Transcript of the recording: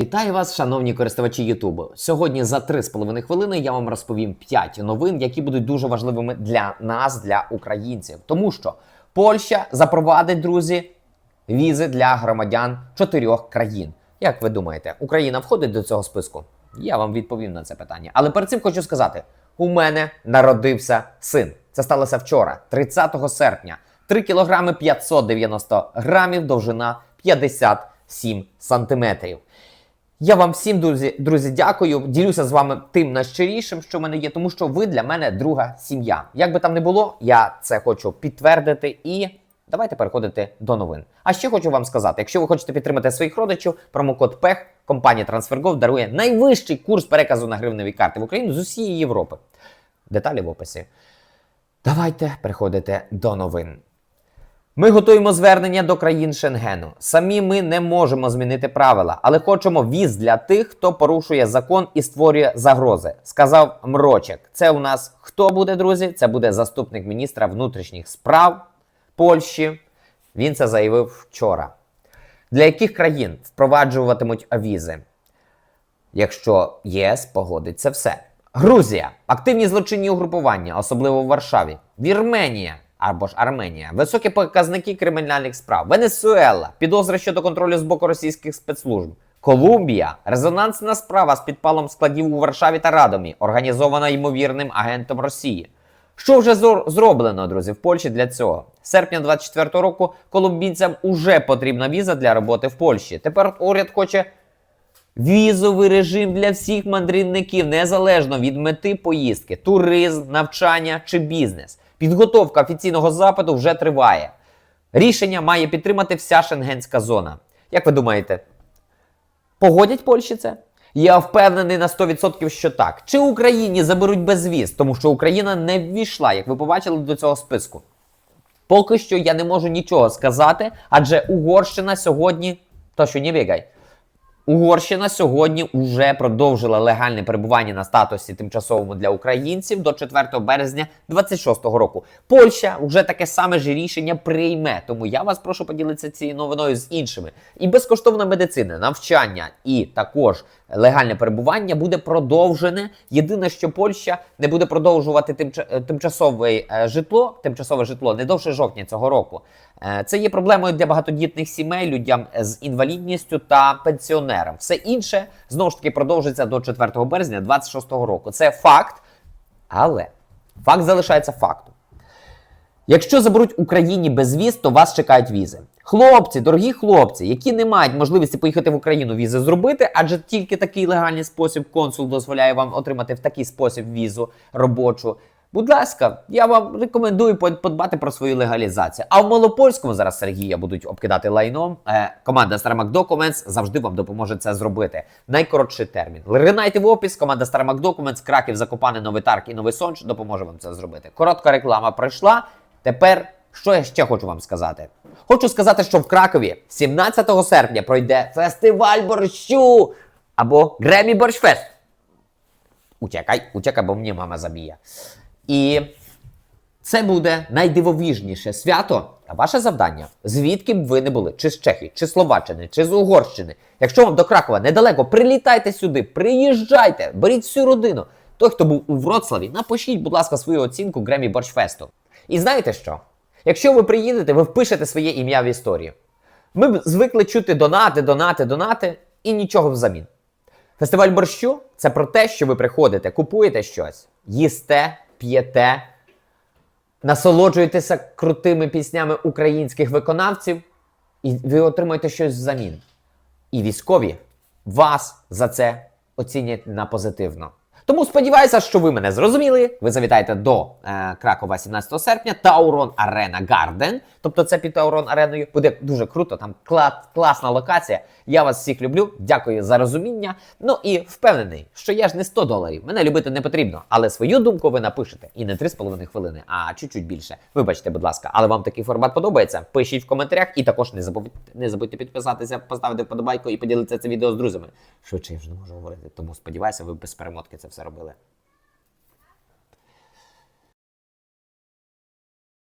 Вітаю вас, шановні користувачі Ютубу. Сьогодні за 3,5 хвилини я вам розповім 5 новин, які будуть дуже важливими для нас, для українців. Тому що Польща запровадить, друзі, візи для громадян чотирьох країн. Як ви думаєте, Україна входить до цього списку? Я вам відповім на це питання. Але перед цим хочу сказати: у мене народився син. Це сталося вчора, 30 серпня. 3 кілограми 590 грамів, довжина 57 сантиметрів. Я вам всім, друзі, друзі, дякую. Ділюся з вами тим найщирішим, що в мене є, тому що ви для мене друга сім'я. Як би там не було, я це хочу підтвердити і давайте переходити до новин. А ще хочу вам сказати: якщо ви хочете підтримати своїх родичів, промокод ПЕХ компанія TransferGo дарує найвищий курс переказу на гривневі карти в Україну з усієї Європи. Деталі в описі. Давайте переходити до новин. Ми готуємо звернення до країн Шенгену. Самі ми не можемо змінити правила, але хочемо віз для тих, хто порушує закон і створює загрози. Сказав Мрочек. Це у нас хто буде, друзі? Це буде заступник міністра внутрішніх справ Польщі. Він це заявив вчора. Для яких країн впроваджуватимуть візи? Якщо ЄС погодить це все. Грузія, активні злочинні угрупування, особливо в Варшаві. Вірменія або ж Арменія, високі показники кримінальних справ. Венесуела, підозри щодо контролю з боку російських спецслужб. Колумбія, резонансна справа з підпалом складів у Варшаві та Радомі, організована ймовірним агентом Росії. Що вже зроблено, друзі, в Польщі для цього? З серпня 24 року колумбійцям уже потрібна віза для роботи в Польщі. Тепер уряд хоче Візовий режим для всіх мандрівників, незалежно від мети поїздки, туризм, навчання чи бізнес. Підготовка офіційного запиту вже триває. Рішення має підтримати вся шенгенська зона. Як ви думаєте, погодять Польщі це? Я впевнений на 100% що так. Чи Україні заберуть безвіз, тому що Україна не ввійшла, як ви побачили, до цього списку. Поки що я не можу нічого сказати, адже Угорщина сьогодні. То що не бігай. Угорщина сьогодні вже продовжила легальне перебування на статусі тимчасовому для українців до 4 березня 2026 року. Польща вже таке саме ж рішення прийме. Тому я вас прошу поділитися цією новиною з іншими. І безкоштовна медицина, навчання і також легальне перебування буде продовжене. Єдине, що Польща не буде продовжувати тимча- тимчасове житло, тимчасове житло не довше жовтня цього року. Е, Це є проблемою для багатодітних сімей, людям з інвалідністю та пенсіонерам. Все інше знову ж таки продовжиться до 4 березня 2026 року. Це факт, але факт залишається фактом. Якщо заберуть Україні безвіз, то вас чекають візи. Хлопці, дорогі хлопці, які не мають можливості поїхати в Україну візи зробити, адже тільки такий легальний спосіб консул дозволяє вам отримати в такий спосіб візу робочу. Будь ласка, я вам рекомендую подбати про свою легалізацію. А в Малопольському зараз Сергія будуть обкидати лайном. Е, команда Starmac Documents завжди вам допоможе це зробити. Найкоротший термін. Ринайте в опис. Команда Starmac Documents, Краків, Закопане, Новий Тарк і Новий Сонч допоможе вам це зробити. Коротка реклама пройшла. Тепер що я ще хочу вам сказати? Хочу сказати, що в Кракові 17 серпня пройде фестиваль борщу або Гремі Борщфест. Утякай, утякай, бо мені мама заб'є. І це буде найдивовижніше свято. А ваше завдання, звідки б ви не були, чи з Чехії, чи Словаччини, чи з Угорщини. Якщо вам до Кракова недалеко, прилітайте сюди, приїжджайте, беріть всю родину. Той, хто був у Вроцлаві, напишіть, будь ласка, свою оцінку Гремі Борщфесту. І знаєте що? Якщо ви приїдете, ви впишете своє ім'я в історію. Ми б звикли чути донати, донати, донати і нічого взамін. Фестиваль борщу це про те, що ви приходите, купуєте щось, їсте, п'єте, насолоджуєтеся крутими піснями українських виконавців, і ви отримуєте щось взамін. І військові вас за це оцінять на позитивно. Тому сподіваюся, що ви мене зрозуміли. Ви завітаєте до е, Кракова 17 серпня, Таурон Арена Гарден. Тобто це під Таурон Ареною буде дуже круто. Там кла- класна локація. Я вас всіх люблю. Дякую за розуміння. Ну і впевнений, що я ж не 100 доларів. Мене любити не потрібно, але свою думку ви напишете і не 3,5 хвилини, а чуть-чуть більше. Вибачте, будь ласка, але вам такий формат подобається? Пишіть в коментарях і також не забудьте, не забудьте підписатися, поставити вподобайку і поділитися це відео з друзями. Швидше я вже не можу говорити, тому сподіваюся, ви без перемотки це все.